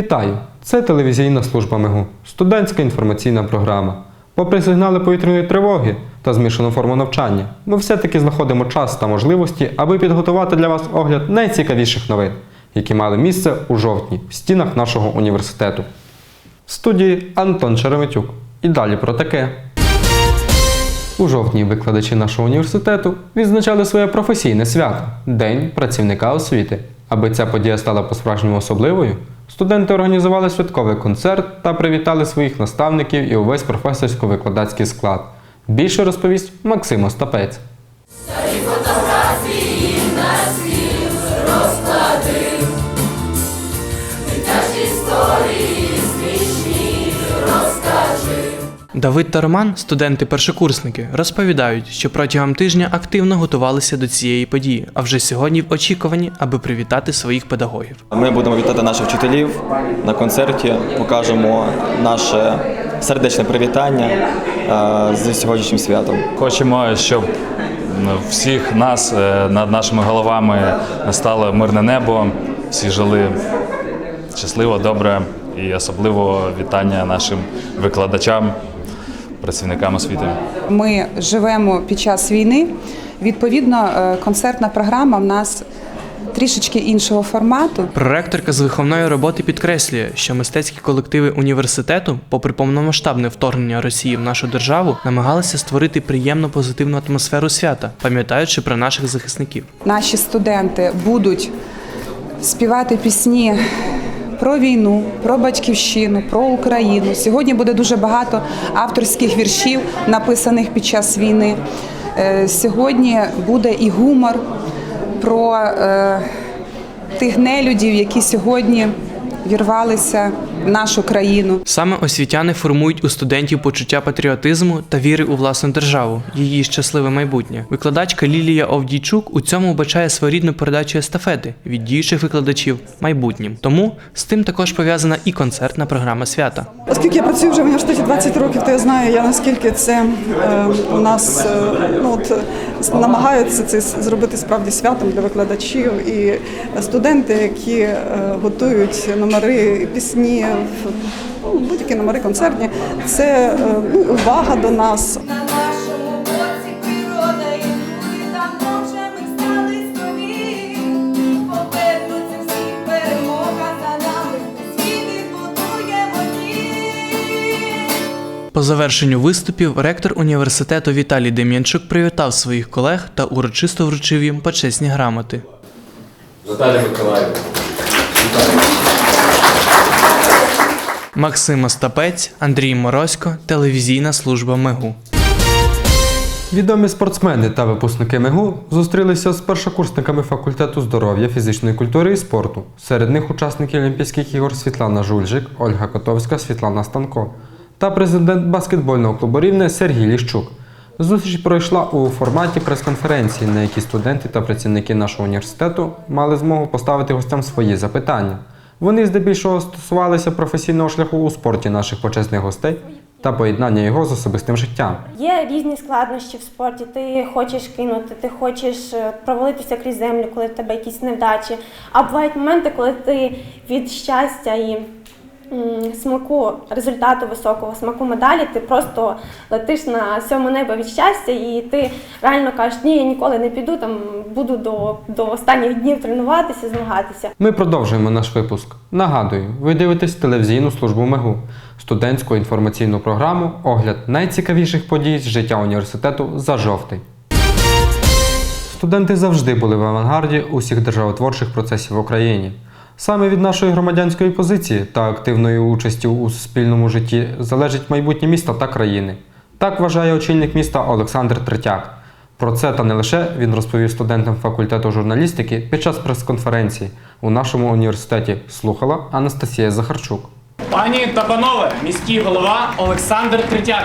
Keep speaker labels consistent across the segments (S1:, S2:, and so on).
S1: Вітаю! Це телевізійна служба МИГУ, студентська інформаційна програма. Попри сигнали повітряної тривоги та змішану форму навчання, ми все-таки знаходимо час та можливості, аби підготувати для вас огляд найцікавіших новин, які мали місце у жовтні в стінах нашого університету. В студії Антон Череметюк. І далі про таке. У жовтні викладачі нашого університету відзначали своє професійне свято День працівника освіти. Аби ця подія стала по-справжньому особливою, студенти організували святковий концерт та привітали своїх наставників і увесь професорсько-викладацький склад. Більше розповість Максим Остапець.
S2: Давид та Роман, студенти-першокурсники, розповідають, що протягом тижня активно готувалися до цієї події, а вже сьогодні в очікуванні, аби привітати своїх педагогів.
S3: Ми будемо вітати наших вчителів на концерті, покажемо наше сердечне привітання е, з сьогоднішнім святом.
S4: Хочемо, щоб всіх нас е, над нашими головами стало мирне небо, всі жили щасливо, добре і особливо вітання нашим викладачам, працівникам освіти.
S5: Ми живемо під час війни. Відповідно, е, концертна програма в нас трішечки іншого формату.
S2: Проректорка з виховної роботи підкреслює, що мистецькі колективи університету, попри повномасштабне вторгнення Росії в нашу державу, намагалися створити приємну позитивну атмосферу свята, пам'ятаючи про наших захисників.
S5: Наші студенти будуть співати пісні про війну, про батьківщину, про Україну. Сьогодні буде дуже багато авторських віршів, написаних під час війни. Е, Сьогодні буде і гумор про е, тих нелюдів, які сьогодні вірвалися нашу країну.
S2: Саме освітяни формують у студентів почуття патріотизму та віри у власну державу, її щасливе майбутнє. Викладачка Лілія Овдійчук у цьому вбачає своєрідну передачу естафети від діючих викладачів майбутнім. Тому з тим також пов'язана і концертна програма свята.
S6: Оскільки я працюю вже в університеті 20 років, то я знаю, я наскільки це е, у нас е, ну, от, намагаються це зробити справді святом для викладачів і студенти, які е, готують номери, пісні, ну, будь-які номери концертні. Це е, ну, увага до нас.
S2: По завершенню виступів ректор університету Віталій Дем'янчук привітав своїх колег та урочисто вручив їм почесні грамоти.
S7: Наталя Миколаївна.
S2: Максим Остапець, Андрій Морозько, телевізійна служба МЕГУ.
S1: Відомі спортсмени та випускники МИГУ зустрілися з першокурсниками факультету здоров'я, фізичної культури і спорту. Серед них учасники Олімпійських ігор Світлана Жульжик, Ольга Котовська, Світлана Станко та президент баскетбольного клубу Рівне Сергій Ліщук. Зустріч пройшла у форматі прес-конференції, на якій студенти та працівники нашого університету мали змогу поставити гостям свої запитання. Вони здебільшого стосувалися професійного шляху у спорті наших почесних гостей та поєднання його з особистим життям.
S8: Є різні складнощі в спорті. Ти хочеш кинути, ти хочеш е, провалитися крізь землю, коли в тебе якісь невдачі. А бувають моменти, коли ти від щастя і смаку результату високого смаку медалі, ти просто летиш на сьому небо від щастя, і ти реально кажеш, ні, я ніколи не піду, там буду до, до останніх днів тренуватися, змагатися.
S1: Ми продовжуємо наш випуск. Нагадую, ви дивитесь телевізійну службу МЕГУ, студентську інформаційну програму Огляд найцікавіших подій з життя університету за жовтий. Студенти завжди були в авангарді усіх державотворчих процесів в Україні. Саме від нашої громадянської позиції та активної участі у суспільному житті залежить майбутнє міста та країни. Так вважає очільник міста Олександр Третяк. Про це та не лише він розповів студентам факультету журналістики під час прес-конференції у нашому університеті слухала Анастасія Захарчук.
S9: Пані та панове, міський голова Олександр Третяк.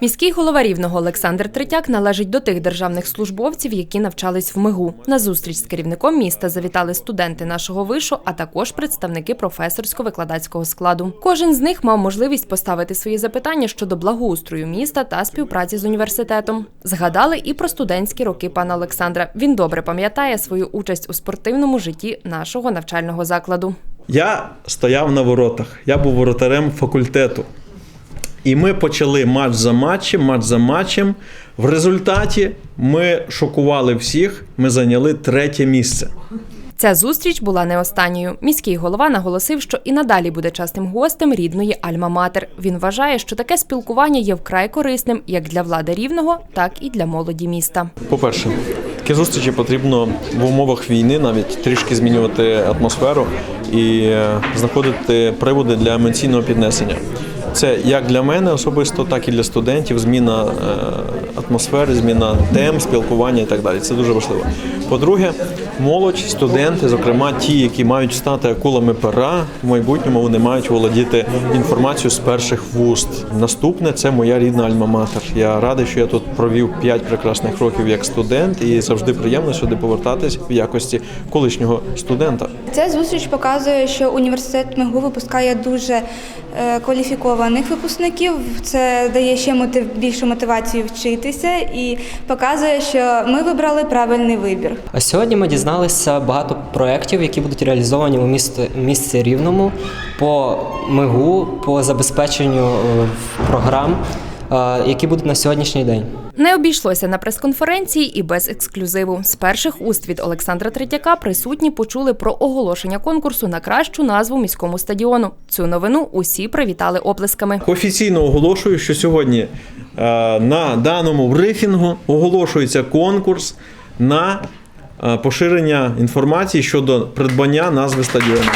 S10: Міський голова рівного Олександр Третяк належить до тих державних службовців, які навчались в МИГУ. На зустріч з керівником міста завітали студенти нашого вишу, а також представники професорсько-викладацького складу. Кожен з них мав можливість поставити свої запитання щодо благоустрою міста та співпраці з університетом. Згадали і про студентські роки пана Олександра. Він добре пам'ятає свою участь у спортивному житті нашого навчального закладу.
S11: Я стояв на воротах, я був воротарем факультету. І ми почали матч за матчем, матч за матчем. В результаті ми шокували всіх, ми зайняли третє місце.
S10: Ця зустріч була не останньою. Міський голова наголосив, що і надалі буде частим гостем рідної Альма-Матер. Він вважає, що таке спілкування є вкрай корисним як для влади рівного, так і для молоді міста.
S11: По-перше, такі зустрічі потрібно в умовах війни навіть трішки змінювати атмосферу і е, знаходити приводи для емоційного піднесення. Це як для мене особисто, так і для студентів. Зміна е, атмосфери, зміна тем, спілкування і так далі. Це дуже важливо. По-друге, молодь, студенти, зокрема ті, які мають стати акулами пера, в майбутньому вони мають володіти інформацією з перших вуст. Наступне це моя рідна альма-матер. Я радий, що я тут провів 5 прекрасних років як студент, і завжди приємно сюди повертатись в якості колишнього студента.
S12: Ця зустріч показує, що університет МИГУ випускає дуже е, кваліфікованих випускників. Це дає ще мотив, більшу мотивацію вчитися і показує, що ми вибрали правильний вибір.
S13: А сьогодні ми дізналися багато проєктів, які будуть реалізовані у місті, місті Рівному по МИГУ, по забезпеченню е, програм, е, які будуть на сьогоднішній день.
S10: Не обійшлося на прес-конференції і без ексклюзиву. З перших уст від Олександра Третяка присутні почули про оголошення конкурсу на кращу назву міському стадіону. Цю новину усі привітали оплесками.
S11: Офіційно оголошую, що сьогодні е, на даному брифінгу оголошується конкурс на поширення інформації щодо придбання назви стадіону.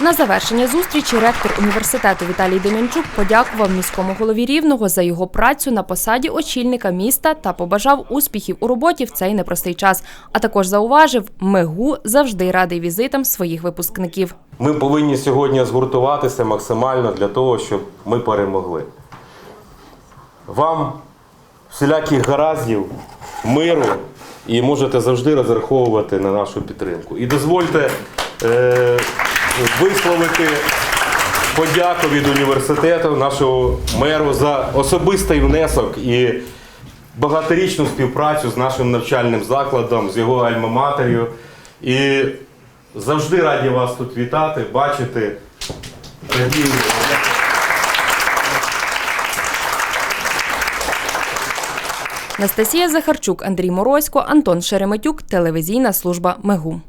S10: На завершення зустрічі ректор університету Віталій Демянчук подякував міському голові рівного за його працю на посаді очільника міста та побажав успіхів у роботі в цей непростий час. А також зауважив, МИГУ завжди радий візитам своїх випускників.
S7: Ми повинні сьогодні згуртуватися максимально для того, щоб ми перемогли. Вам всіляких гараздів, миру і можете завжди розраховувати на нашу підтримку. І дозвольте е, висловити подяку від університету, нашого меру за особистий внесок і багаторічну співпрацю з нашим навчальним закладом, з його альма-матер'ю. І завжди раді вас тут вітати, бачити. Раді.
S10: Настасія Захарчук, Андрій Морозько, Антон Шереметюк, телевізійна служба МЕГУ.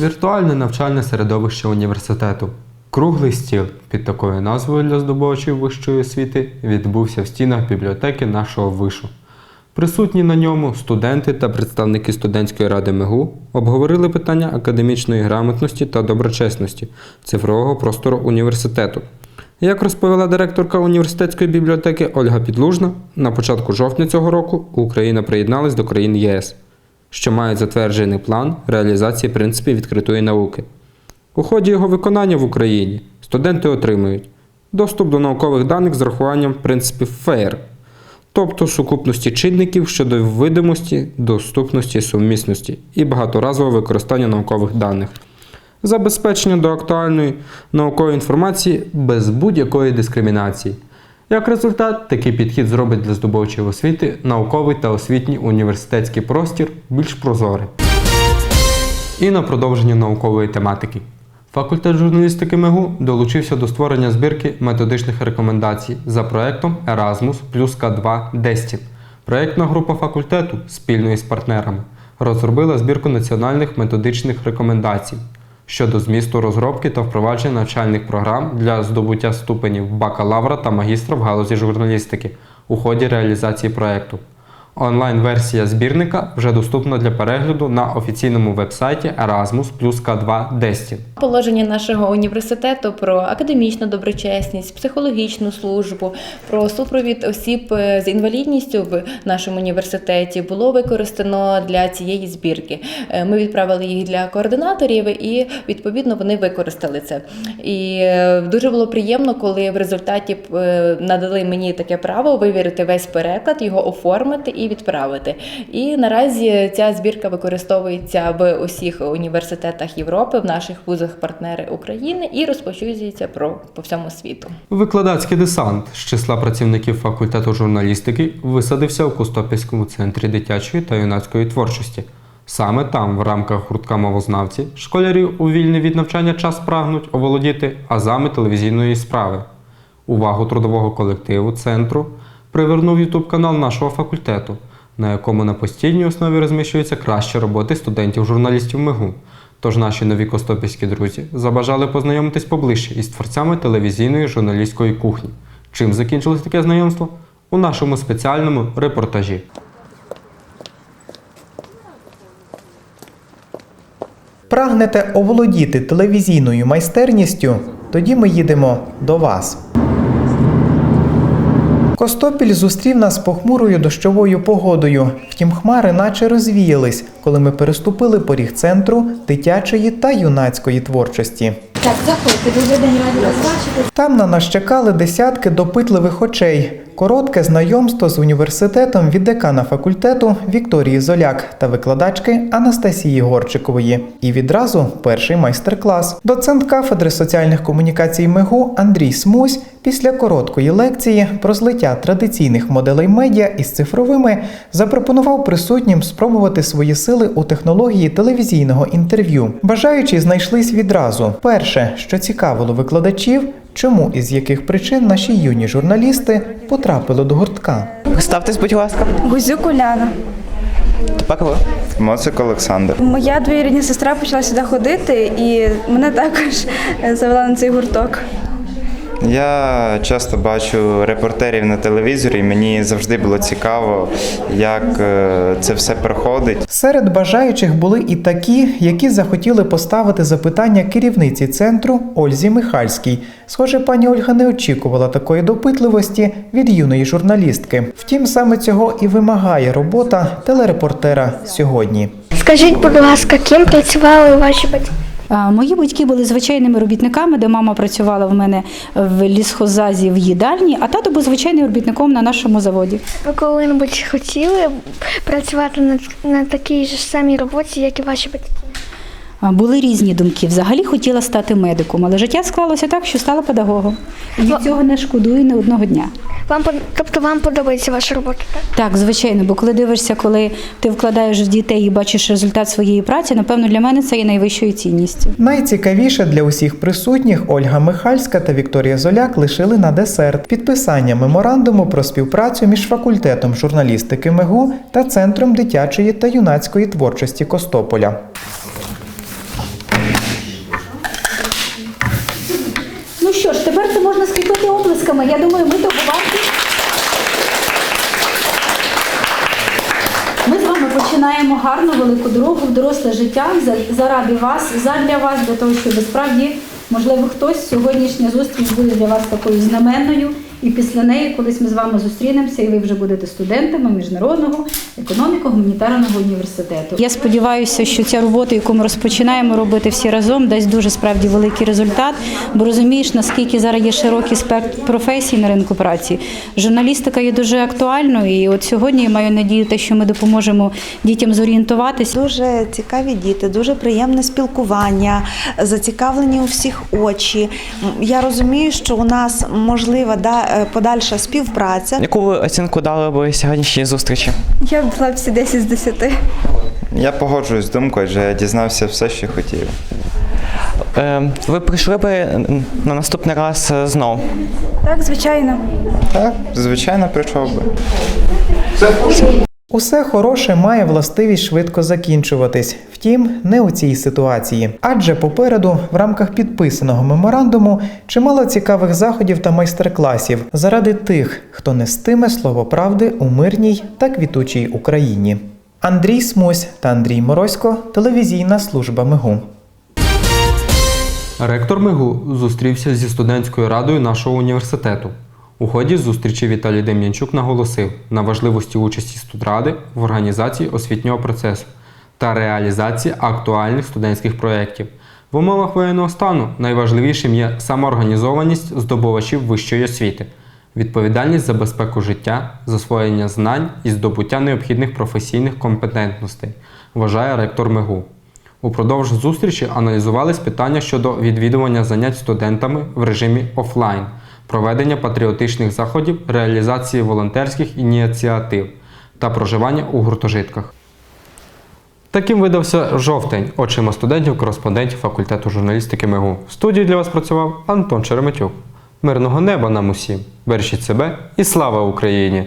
S1: Віртуальне навчальне середовище університету. Круглий стіл під такою назвою для здобувачів вищої освіти відбувся в стінах бібліотеки нашого вишу. Присутні на ньому студенти та представники студентської ради МИГУ обговорили питання академічної грамотності та доброчесності цифрового простору університету. Як розповіла директорка університетської бібліотеки Ольга Підлужна, на початку жовтня цього року Україна приєдналась до країн ЄС, що мають затверджений план реалізації принципів відкритої науки. У ході його виконання в Україні студенти отримують доступ до наукових даних з рахуванням принципів FAIR, тобто сукупності чинників щодо видимості, доступності, сумісності і багаторазового використання наукових даних, забезпечення до актуальної наукової інформації без будь-якої дискримінації. Як результат, такий підхід зробить для здобувачів освіти науковий та освітній університетський простір більш прозорий. І на продовження наукової тематики. Факультет журналістики МЕГУ долучився до створення збірки методичних рекомендацій за проектом Erasmus плюс К2 Destin. Проєктна група факультету спільно із партнерами розробила збірку національних методичних рекомендацій щодо змісту розробки та впровадження навчальних програм для здобуття ступенів бакалавра та магістра в галузі журналістики у ході реалізації проєкту. Онлайн-версія збірника вже доступна для перегляду на офіційному вебсайті Erasmus плюс К2 Destin.
S14: Положення нашого університету про академічну доброчесність, психологічну службу, про супровід осіб е, з інвалідністю в нашому університеті було використано для цієї збірки. Е, Ми відправили їх для координаторів, і відповідно вони використали це. І е, дуже було приємно, коли в результаті надали мені таке право вивірити весь переклад, його оформити і відправити. І наразі ця збірка використовується в усіх університетах Європи, в наших вузах партнери України і розповсюджується про по всьому світу.
S1: Викладацький десант з числа працівників факультету журналістики висадився у Костопільському центрі дитячої та юнацької творчості. Саме там, в рамках гуртка мовознавці, школярі у вільний від навчання час прагнуть оволодіти азами телевізійної справи. Увагу трудового колективу центру привернув ютуб канал нашого факультету, на якому на постійній основі розміщуються кращі роботи студентів-журналістів МИГУ. Тож наші нові костопільські друзі забажали познайомитись поближче із творцями телевізійної журналістської кухні. Чим закінчилось таке знайомство? У нашому спеціальному репортажі.
S15: Прагнете оволодіти телевізійною майстерністю? Тоді ми їдемо до вас. Костопіль зустрів нас похмурою дощовою погодою. Втім, хмари наче розвіялись, коли ми переступили поріг центру дитячої та юнацької творчості.
S16: Так, заходьте, дуже день раді вас бачити.
S15: Там на нас чекали десятки допитливих очей. Коротке знайомство з університетом від декана факультету Вікторії Золяк та викладачки Анастасії Горчикової. І відразу перший майстер-клас. Доцент кафедри соціальних комунікацій МИГУ Андрій Смусь після короткої лекції про злиття традиційних моделей медіа із цифровими запропонував присутнім спробувати свої сили у технології телевізійного інтерв'ю. Бажаючі знайшлись відразу. Перше, що цікавило викладачів, чому і з яких причин наші юні журналісти потрапили до гуртка.
S17: Представтесь, будь ласка.
S18: Гузюк Уляна.
S17: Тепер ви.
S19: Моцик Олександр.
S18: Моя двоюрідна сестра почала сюди ходити, і мене також завела на цей гурток.
S19: Я часто бачу репортерів на телевізорі. Мені завжди було цікаво, як е, це все проходить.
S15: Серед бажаючих були і такі, які захотіли поставити запитання керівниці центру Ользі Михальській. Схоже, пані Ольга не очікувала такої допитливості від юної журналістки. Втім, саме цього і вимагає робота телерепортера сьогодні.
S20: Скажіть, будь ласка, ким працювали ваші батьки?
S21: Мої батьки були звичайними робітниками, де мама працювала в мене в лісхозазі в їдальні, а тато був звичайним робітником на нашому заводі.
S20: Ви коли-небудь хотіли працювати на, на такій ж самій роботі, як і ваші батьки?
S21: А, Були різні думки. Взагалі хотіла стати медиком, але життя склалося так, що стала педагогом. І від цього не шкодую не одного дня.
S20: Вам тобто вам подобається ваша робота, так?
S21: Так, звичайно, бо коли дивишся, коли ти вкладаєш в дітей і бачиш результат своєї праці, напевно, для мене це є найвищою цінністю.
S15: Найцікавіше для усіх присутніх Ольга Михальська та Вікторія Золяк лишили на десерт підписання меморандуму про співпрацю між факультетом журналістики МИГУ та Центром дитячої та юнацької творчості Костополя.
S21: Ну що ж, тепер це можна скріпити оплесками. Я думаю, ми добувати. Ми з вами починаємо гарну велику дорогу в доросле життя заради вас, задля вас, для того, щоб справді, можливо, хтось сьогоднішня зустріч буде для вас такою знаменною. І після неї, колись ми з вами зустрінемося, і ви вже будете студентами міжнародного економіко-гуманітарного університету. Я сподіваюся, що ця робота, яку ми розпочинаємо робити всі разом, дасть дуже справді великий результат. Бо розумієш, наскільки зараз є широкий спектр професій на ринку праці. Журналістика є дуже актуальною, і от сьогодні я маю надію, те, що ми допоможемо дітям зорієнтуватися.
S22: Дуже цікаві діти, дуже приємне спілкування, зацікавлені у всіх очі. Я розумію, що у нас можлива да, подальша співпраця.
S17: Яку ви оцінку дали б сьогоднішній зустрічі?
S18: Я б дала всі 10 з 10.
S19: Я погоджуюсь з думкою, адже я дізнався все, що хотів.
S17: Е, ви прийшли би на наступний раз е, знов?
S18: Так, звичайно.
S19: Так, звичайно, прийшов би.
S15: Усе хороше має властивість швидко закінчуватись. Втім, не у цій ситуації. Адже попереду, в рамках підписаного меморандуму, чимало цікавих заходів та майстер-класів заради тих, хто нестиме слово правди у мирній та квітучій Україні. Андрій Смусь та Андрій Моросько, телевізійна служба МИГУ.
S1: Ректор МИГУ зустрівся зі студентською радою нашого університету. У ході зустрічі Віталій Дем'янчук наголосив на важливості участі студради в організації освітнього процесу та реалізації актуальних студентських проєктів. В умовах воєнного стану найважливішим є самоорганізованість здобувачів вищої освіти, відповідальність за безпеку життя, засвоєння знань і здобуття необхідних професійних компетентностей, вважає ректор МИГУ. Упродовж зустрічі аналізувались питання щодо відвідування занять студентами в режимі офлайн, проведення патріотичних заходів, реалізації волонтерських ініціатив та проживання у гуртожитках. Таким видався жовтень очима студентів-кореспондентів факультету журналістики МИГУ. В студії для вас працював Антон Череметюк. Мирного неба нам усім! Бережіть себе і слава Україні!